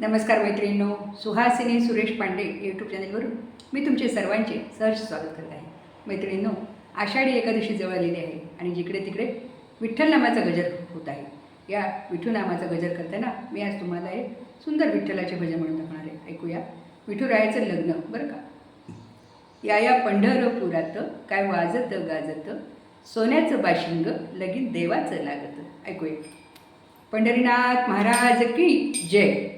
नमस्कार मैत्रिणींनो सुहासिनी सुरेश पांडे यूट्यूब चॅनलवरून मी तुमचे सर्वांचे सहर्ष स्वागत करत आहे. मैत्रिणींनो आषाढी एकादशी जवळ आलेली आहे आणि जिकडे तिकडे विठ्ठल नामाचा गजर होत आहे. या विठू नामाचा गजर करताना मी आज तुम्हाला एक सुंदर विठ्ठलाचे भजन म्हणून दाखवणार आहे. ऐकूया. विठुरायाचं लग्न बरं का? या या पंढरपुरात काय वाजत गाजत सोन्याचं बाशिंग लगीन देवाचं लागत. ऐकूया. पंढरीनाथ महाराज की जय.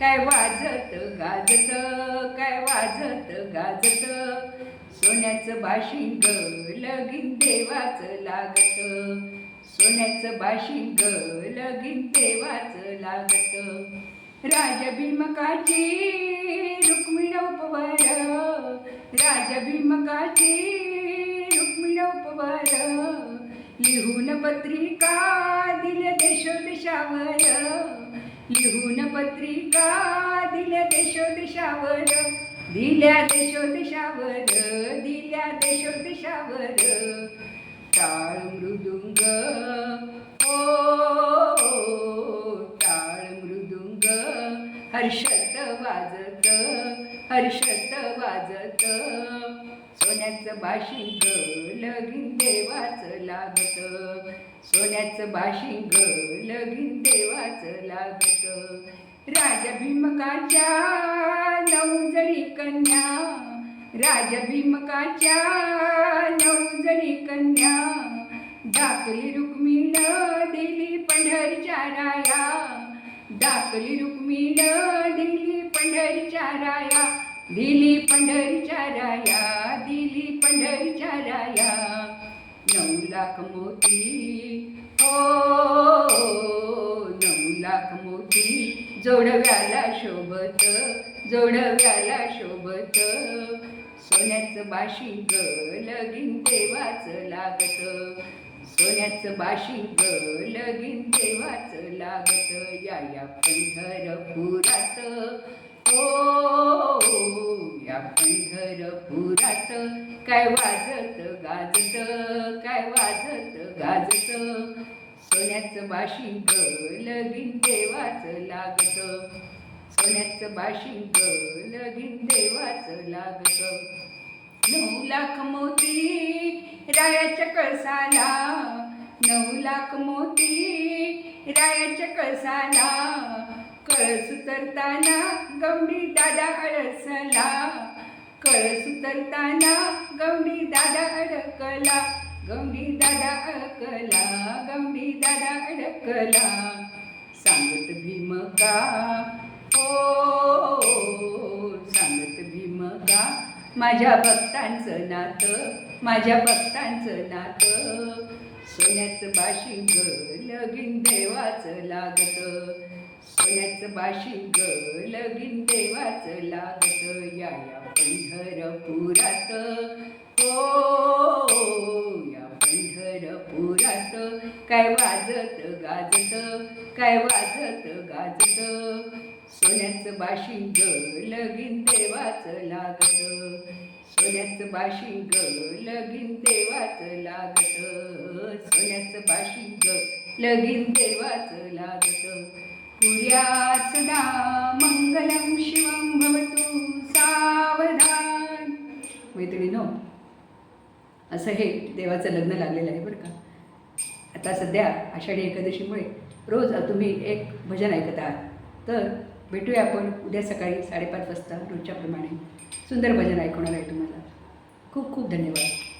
काय वाजत गाजत काय वाजत गाजत? सोन्याचं बाशिंग लगीन देवाचं लागत. सोन्याचं बाशिंग लगीन देवाचं लागत. राजा भीमकाची रुक्मिण उपवर. राजा भीमकाची रुक्मिण उपवर. लिहून पत्रिका दिल्या देशोदेशावर. लिहून पत्रिका दिल्या देशोदेशावर दिल्या देशोदेशावर दिल्या देशोदेशावर टाळ मृदुंग ओ टाळ मृदुंग हर्षत वाजत हर्षत वाजत. सोन्याचं बाशिंग लगीन देवाचं लागत सोन्याचं बाशिंग लगीन देवाचं लागत. राजा भीमकाच्या नऊ कन्या राजा भीमकाच्या नऊ कन्या दाखली रुक्मिण दिली पंढरीच्या राया. दाखली रुक्मिण दिली पंढरीच्या राया दिली पंढरीच्या राया दिली पंढरीच्या राया. लाख मोती. हो नऊ लाख मोती. जोडव्याला शोभत जोडव्याला शोभत. सोन्याचं बाशिंग लगीन देवाच लागत. सोन्याचं बाशिंग लगीन देवाच लागत. या या पंढरपुरात. हो या पुरात काय वाजत गाजत काय वाजत गाजत? सोन्याचं बाशिंग लगीन देवाचं लागत. सोन्याचं बाशिंग लगीन देवाचं लागत. नऊ लाख मोती रायाच्या कळसाला नऊ लाख मोती रायाच्या कळसाला. कळस उतरताना गवडी दादा अळसला कळस उतरताना गवडी दादा अडकला गवडी दादा अडकला गवडी दादा अडकला. सांगत भीम का ओ सांगत भीम का माझ्या भक्तांचं नातं माझ्या भक्तांचं नातं. सोन्याचं बाशिंग लगीन देवाचं लागत. सोन्याचं बाशिंग लगीन देवाचं लागत. या या. पंढरपुरात. हो या पंढरपुरात. काय वाजत गाजत काय वाजत गाजत. सोन्याचं बाशिंग लगीन देवाचं लागत. सोन्याचं बाशिंग लगीन देवाचं लागत. सोन्याचं बाशिंग लगीन देवाचं लागत. पुर्यात सदा मंगलम शिवम असं हे देवाचं लग्न लागलेलं आहे बरं का. आता सध्या आषाढी एकादशीमुळे रोज तुम्ही एक भजन ऐकत आहात. तर भेटूया आपण उद्या सकाळी साडेपाच वाजता रोजच्याप्रमाणे सुंदर भजन ऐकवणार आहे तुम्हाला. खूप खूप धन्यवाद.